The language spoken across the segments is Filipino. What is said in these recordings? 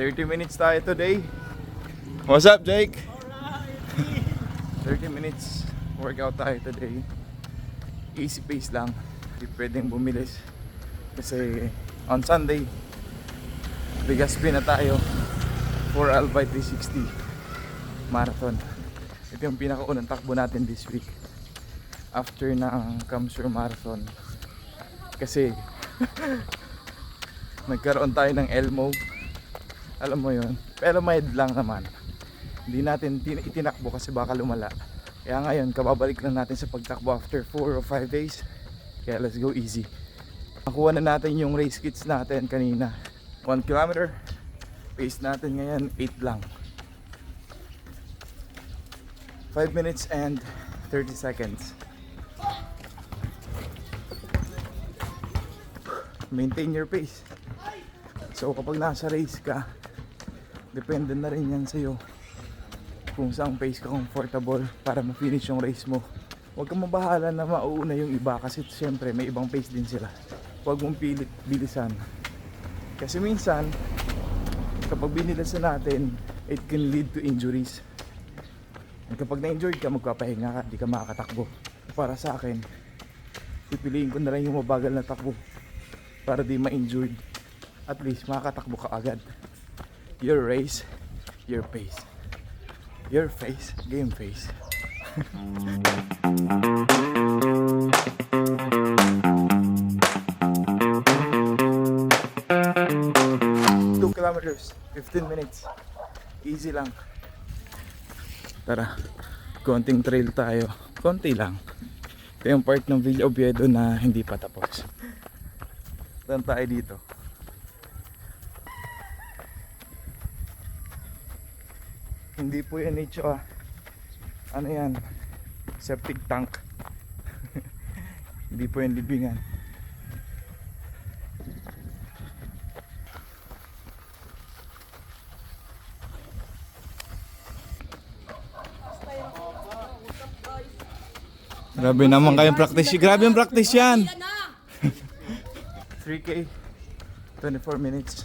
30 minutes tayo today. What's up, Jake? 30 minutes workout tayo today. Easy pace lang. Hindi pwedeng bumilis. Kasi on Sunday, Bigaspi na tayo for Albay 360 Marathon. Ito yung pinakaunang takbo natin this week. After ng Kamsur Marathon. Kasi nagkaroon tayo ng Elmo. Alam mo yon Pero mild lang naman. Hindi natin tin- itinakbo kasi baka lumala. Kaya ngayon, kababalik lang natin sa pagtakbo after 4 or 5 days. Kaya let's go easy. Nakuha na natin yung race kits natin kanina. 1 kilometer. Pace natin ngayon 8 lang. 5 minutes and 30 seconds. Maintain your pace. So kapag nasa race ka, depende na rin yan sa'yo kung saan pace ka comfortable para ma-finish yung race mo. Huwag kang mabahala na mauuna yung iba kasi syempre may ibang pace din sila. Huwag mong pilit bilisan. Kasi minsan, kapag binilasan natin, it can lead to injuries. At kapag na-injured ka, magpapahinga ka, di ka makakatakbo. Para sa akin, pipiliin ko na lang yung mabagal na takbo para di ma-injured. At least makakatakbo ka agad. Your race, your pace. Your face, game face. Two kilometers, 15 minutes. Easy lang. Tara, konting trail tayo. Konti lang. Ito yung part ng Villa Oviedo na hindi pa tapos. Saan tayo dito? Hindi po yan nicho ah. Ano yan? Septic tank. hindi po yan libingan. Grabe naman kayong practice. Grabe yung practice yan. 3K, 24 minutes.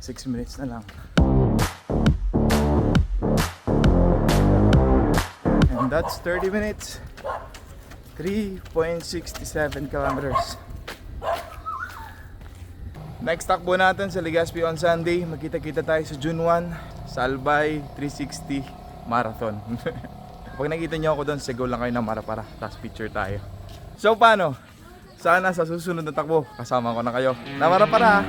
6 minutes na lang. And that's 30 minutes. 3.67 kilometers. Next takbo natin sa Legazpi on Sunday. Magkita-kita tayo sa June 1 sa Albay 360 Marathon. Pag nakita niyo ako doon, sigaw lang kayo ng para-para. Tapos picture tayo. So paano? Sana sa susunod na takbo, kasama ko na kayo. Na para-para!